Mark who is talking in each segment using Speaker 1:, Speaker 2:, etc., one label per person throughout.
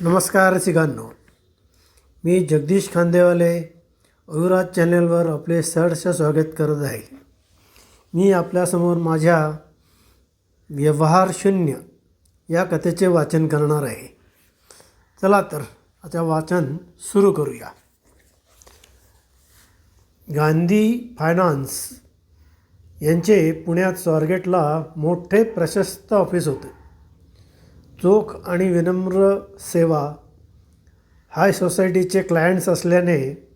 Speaker 1: नमस्कार रसिकांनो मी जगदीश खांदेवाले अविराज चॅनलवर आपले सहर्ष स्वागत करत आहे. मी आपल्यासमोर माझ्या व्यवहार शून्य या कथेचे वाचन करणार आहे. चला तर आता वाचन सुरू करूया. गांधी फायनान्स यांचे पुण्यात स्वारगेटला मोठे प्रशस्त ऑफिस होते. चोख आणि विनम्र सेवा हाय सोसायटीचे क्लायंट्स असल्याने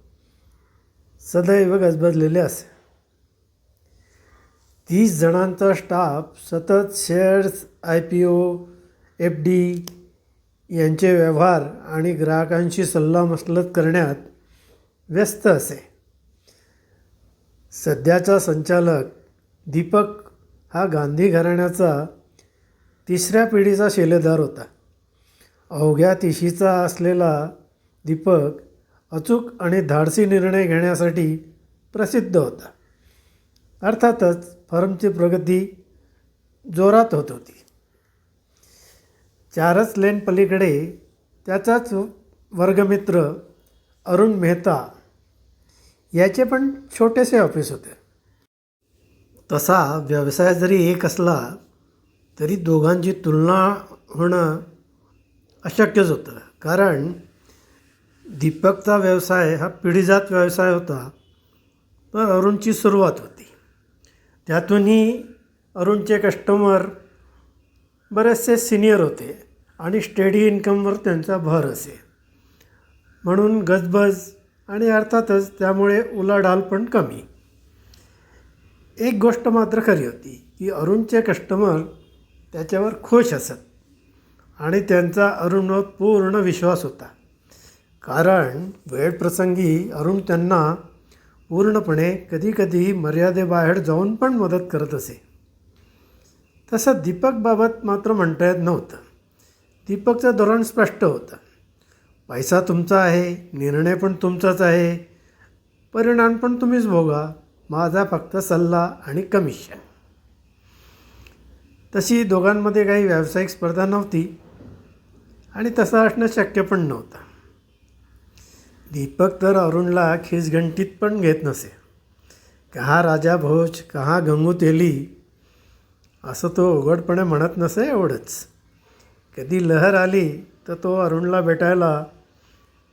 Speaker 1: सदैव गजबजलेले असे. तीस जणांचा स्टाफ सतत shares I P O F D यांचे व्यवहार आणि ग्राहकांशी सल्लामसलत करण्यात व्यस्त असे. सध्याचा संचालक दीपक हा गांधी घराण्याचा तिसऱ्या पिढीचा शिलेदार होता. अवघ्या तिशीचा असलेला दीपक अचूक आणि धाडसी निर्णय घेण्यासाठी प्रसिद्ध होता. अर्थातच फर्मची प्रगती जोरात होत होती. चारच लेन पलीकडे त्याचाच वर्गमित्र अरुण मेहता याचे पण छोटेसे ऑफिस होते. तसा व्यवसाय जरी एक असला तरी दोघांची तुलना होणं अशक्यच होतं. कारण दीपकचा व्यवसाय हा पिढीजात व्यवसाय होता. तर अरुणची सुरुवात होती. त्यातूनही अरुणचे कस्टमर बरेचसे सिनियर होते आणि स्टेडी इन्कमवर त्यांचा भर असे. म्हणून गजबज आणि अर्थातच त्यामुळे उलाढाल पण कमी. एक गोष्ट मात्र खरी होती की अरुणचे कस्टमर त्याच्यावर खुश असत आणि त्यांचा अरुणवर पूर्ण विश्वास होता. कारण वेळप्रसंगी अरुण त्यांना पूर्णपणे कधीकधी मर्यादेबाहेर जाऊन पण मदत करत असे. तसं दीपकबाबत मात्र म्हणता येत नव्हतं. दीपकचं धोरण स्पष्ट होतं. पैसा तुमचा आहे निर्णय पण तुमचाच आहे. परिणाम पण तुम्हीच भोगा. माझा फक्त सल्ला आणि कमिशन. तशी दोघांमध्ये काही व्यावसायिक स्पर्धा नव्हती आणि तसं असणं शक्य पण नव्हतं. दीपक तर अरुणला खिसघंटीत पण घेत नसे. कहा राजा भोज कहा गंगू तेली असं तो उघडपणे म्हणत नसे एवढंच. कधी लहर आली तर तो अरुणला भेटायला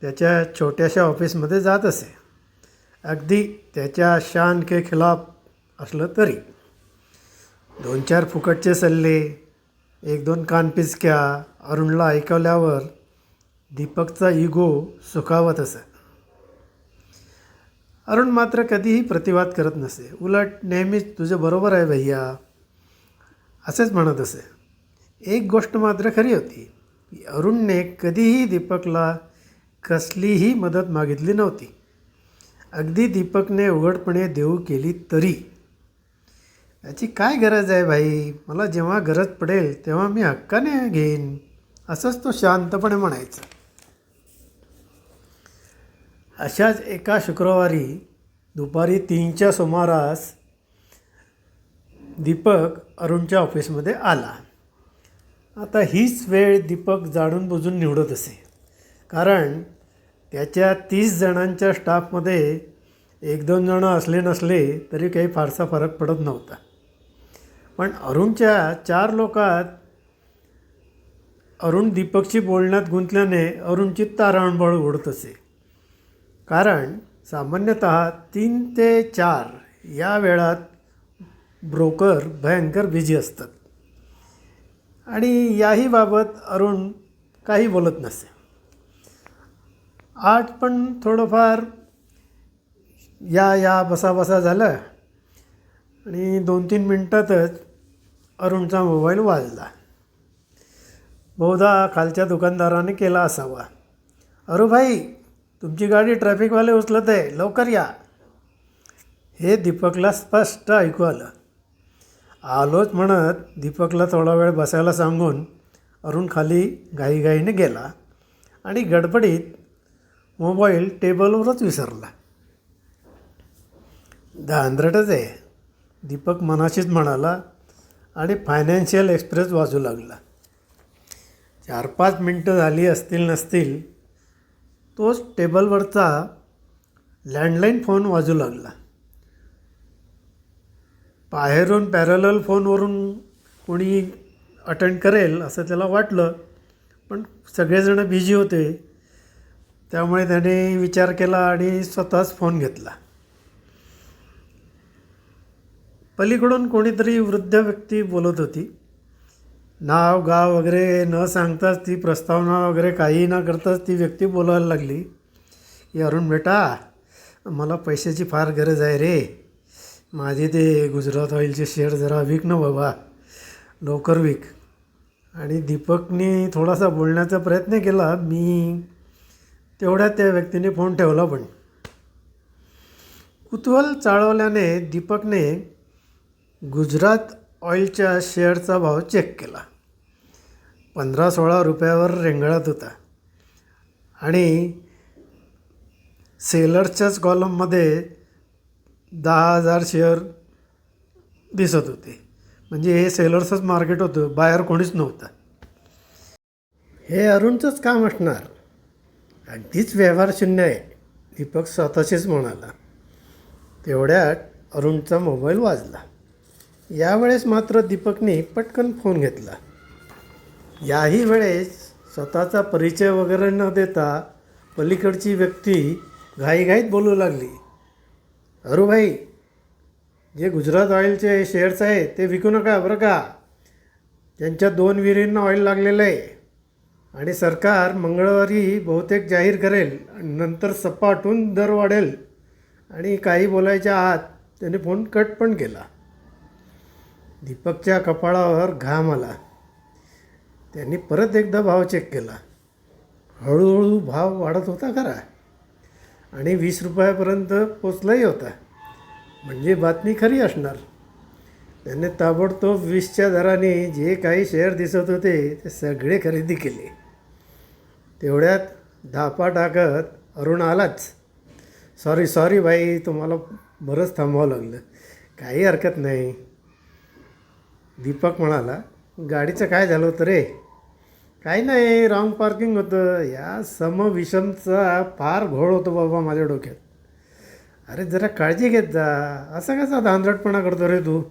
Speaker 1: त्याच्या छोट्याशा ऑफिसमध्ये जात असे. अगदी त्याच्या शान के खिलाफ असलं तरी. दोन चार फुकटचे सल्ले एक दोन कानपिचक्या अरुणला ऐकवल्यावर दीपकचा इगो सुखावत असे. अरुण मात्र कधीही प्रतिवाद करत नसे. उलट नेहमीच तुझं बरोबर आहे भैया असेच म्हणत असे. एक गोष्ट मात्र खरी होती की अरुणने कधीही दीपकला कसलीही मदत मागितली नव्हती. अगदी दीपकने उघडपणे देऊ केली तरी. याची काय गरज आहे भाई मला जेव्हा गरज पडेल तेव्हा मी हक्काने घेईन. असंच तो शांतपणे म्हणायचा. अशाच एका शुक्रवारी दुपारी तीनच्या सुमारास दीपक अरुणच्या ऑफिसमध्ये आला. आता हीच वेळ दीपक जाणून बुजून निवडत असे. कारण त्याच्या तीस जणांच्या स्टाफमध्ये एक दोन जणं असले नसले तरी काही फारसा फरक पडत नव्हता. पण अरुणच्या चार लोकात अरुण दीपकशी बोलण्यात गुंतल्याने अरुणची तारांबळ उडत असे कारण सामान्यतः तीन ते चार या वेळात ब्रोकर भयंकर बिझी असतात. आणि याही बाबत अरुण काही बोलत नसे. आठ पण थोडंफार या या बसा बसा झालं आणि दोन तीन मिनटातच अरुणचा मोबाईल वाजला. बहुधा खालच्या दुकानदाराने केला असावा. अरू भाई तुमची गाडी ट्रॅफिकवाले उचलत आहे लवकर या. हे दीपकला स्पष्ट ऐकू आलं. आलोच म्हणत दीपकला थोडा वेळ बसायला सांगून अरुण खाली घाईघाईने गेला आणि गडबडीत मोबाईल टेबलवरच विसरला. धांदरटच आहे दीपक मनाशीच म्हणाला. आणि फायनान्शियल एक्सप्रेस वाजू लागला. चार पाच मिनटं झाली असतील नसतील तोच टेबलवरचा लँडलाईन फोन वाजू लागला. बाहेरून पॅरलल फोनवरून कोणी अटेंड करेल असं त्याला वाटलं पण सगळेजणं बिझी होते. त्यामुळे त्याने विचार केला आणि स्वतःच फोन घेतला. पलीकडून कोणीतरी वृद्ध व्यक्ती बोलत होती. नाव गाव वगैरे न सांगताच ती प्रस्तावना वगैरे काही न करताच ती व्यक्ती बोलायला लागली. की अरुण बेटा मला पैशाची फार गरज आहे रे. माझे ते गुजरात ऑइलचे शेअर जरा विक ना बाबा. लवकर विक. आणि दीपकने थोडासा बोलण्याचा प्रयत्न केला. मी तेवढ्या त्या व्यक्तीने फोन ठेवला पण. कुतूहल चाळवल्याने दीपकने गुजरात ऑइलच्या शेअरचा भाव चेक केला. पंधरा सोळा रुपयावर रेंगाळत होता. आणि सेलर्सच्याच कॉलममध्ये दहा हजार शेअर दिसत होते. म्हणजे हे सेलर्सच मार्केट होतं बाहेर कोणीच नव्हतं. हे अरुणचंच काम असणार. अगदीच व्यवहार शून्य आहे दीपक स्वतःशीच म्हणाला. तेवढ्यात अरुणचा मोबाईल वाजला. यावेळेस मात्र दीपकने पटकन फोन घेतला. याही वेळेस स्वतःचा परिचय वगैरे न देता पलीकडची व्यक्ती घाईघाईत बोलू लागली. अरू भाई जे गुजरात ऑइलचे शेअर्स आहेत ते विकू नका बरं का? त्यांच्या दोन विहिरींना ऑइल लागलेलं आहे आणि सरकार मंगळवारी बहुतेक जाहीर करेल आणि नंतर सपाटून दर वाढेल आणि काही बोलायच्या आत त्याने फोन कट पण केला. दीपकच्या कपाळावर घाम आला. त्यांनी परत एकदा भाव चेक केला. हळूहळू भाव वाढत होता खरा. आणि वीस रुपयापर्यंत पोचलाही होता. म्हणजे बातमी खरी असणार. त्याने ताबडतोब वीसच्या दराने जे काही शेअर दिसत होते ते सगळे खरेदी केले. तेवढ्यात धापा टाकत अरुण आलाच. सॉरी सॉरी भाई तुम्हाला बरंच थांबावं लागलं. काही हरकत नाही. दीपक म्हणाला गाडीचं काय झालं होतं रे? काही नाही रॉंग पार्किंग होतं. या समविषमचा फार घोळ होतो बाबा माझ्या डोक्यात. अरे जरा काळजी घेत जा. असं कसा धांदरटपणा करतो रे तू?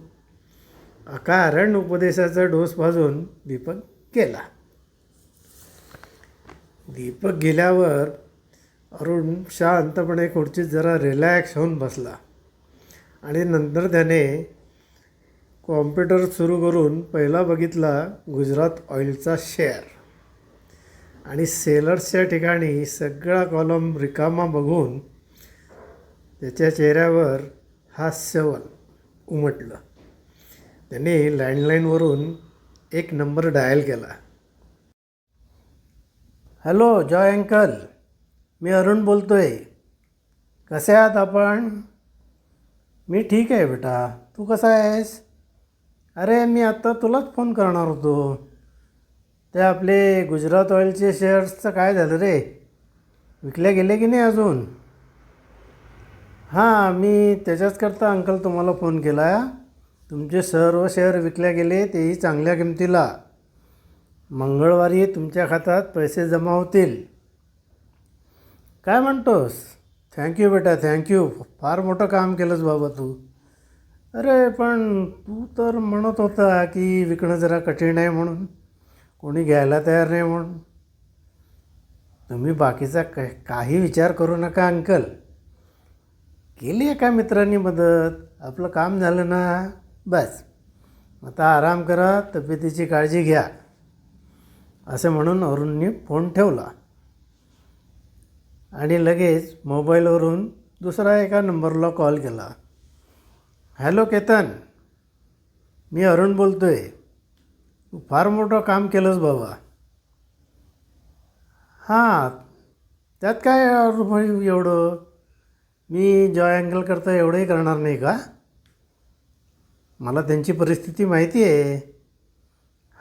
Speaker 1: अकारण उपदेशाचा डोस भाजून दीपक केला दीपक गेल्यावर अरुण शांतपणे खुर्चीत जरा रिलॅक्स होऊन बसला आणि नंतर त्याने कॉम्प्युटर सुरू करून पहिला बघितला गुजरात ऑइलचा शेअर आणि सेलर्सच्या ठिकाणी सगळा कॉलम रिकामा बघून त्याच्या चेहऱ्यावर हास्यवल उमटलं. त्याने लँडलाईनवरून एक नंबर डायल केला. Hello Joy uncle. मी अरुण बोलतो आहे कसे आहात आपण? मी ठीक आहे बेटा. तू कसा आहेस? अरे मी आत्ता तुलाच फोन करणार होतो. ते आपले गुजरात ऑइलचे शेअर्सचं काय झालं रे? विकले गेले की नाही अजून? हां मी त्याच्याचकरता अंकल तुम्हाला फोन केला. तुमचे सर्व शेअर विकले गेले तेही चांगल्या किमतीला. मंगळवारी तुमच्या खात्यात पैसे जमा होतील. काय म्हणतोस? थँक्यू बेटा थँक्यू फार मोठं काम केलंस बाबा तू. अरे पण तू तर म्हणत होता की विकणं जरा कठीण आहे म्हणून. कोणी घ्यायला तयार नाही म्हणून. तुम्ही बाकीचा क काही विचार करू नका अंकल. केली एका मित्रांनी मदत? आपलं काम झालं ना? बस. आता आराम करा तब्येतीची काळजी घ्या. असं म्हणून अरुणने फोन ठेवला. आणि लगेच मोबाईलवरून दुसरा एका नंबरला कॉल केला. हॅलो केतन. मी अरुण बोलतो आहे तू फार मोठं काम केलंस बाबा. हां त्यात काय अरुण एवढं? मी जॉय अँगल करता एवढंही करणार नाही का? मला त्यांची परिस्थिती माहिती आहे.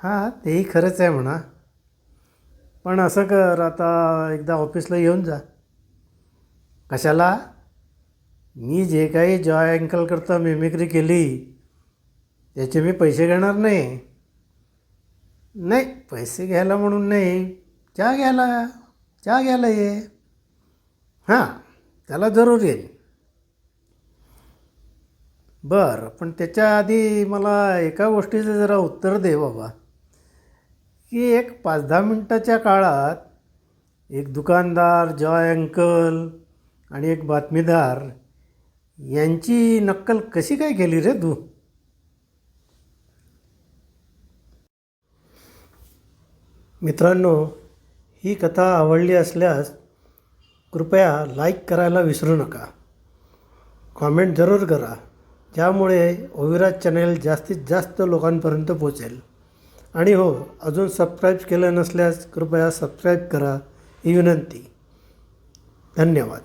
Speaker 1: हां तेही खरंच आहे म्हणा. पण असं कर आता एकदा ऑफिसला येऊन जा. कशाला? मी जे काही जॉय अँकलकरता मिमिक्री केली त्याचे मी पैसे घेणार नाही. नाही पैसे घ्यायला म्हणून नाही. चहा घ्यायला चहा घ्यायला ये. हां त्याला जरूर येईल. बरं पण त्याच्या आधी मला एका गोष्टीचं जरा उत्तर दे बाबा. की एक पाच दहा मिनटाच्या काळात एक दुकानदार जॉय अंकल आणि एक बातमीदार यांची नक्कल कशी काय केली रे तू? मित्रांनो ही कथा आवडली असल्यास कृपया लाईक करायला विसरू नका. कॉमेंट जरूर करा ज्यामुळे ओविराज चॅनेल जास्तीत जास्त लोकांपर्यंत पोचेल आणि हो अजून सबस्क्राईब केलं नसल्यास कृपया सबस्क्राईब करा ही विनंती. धन्यवाद.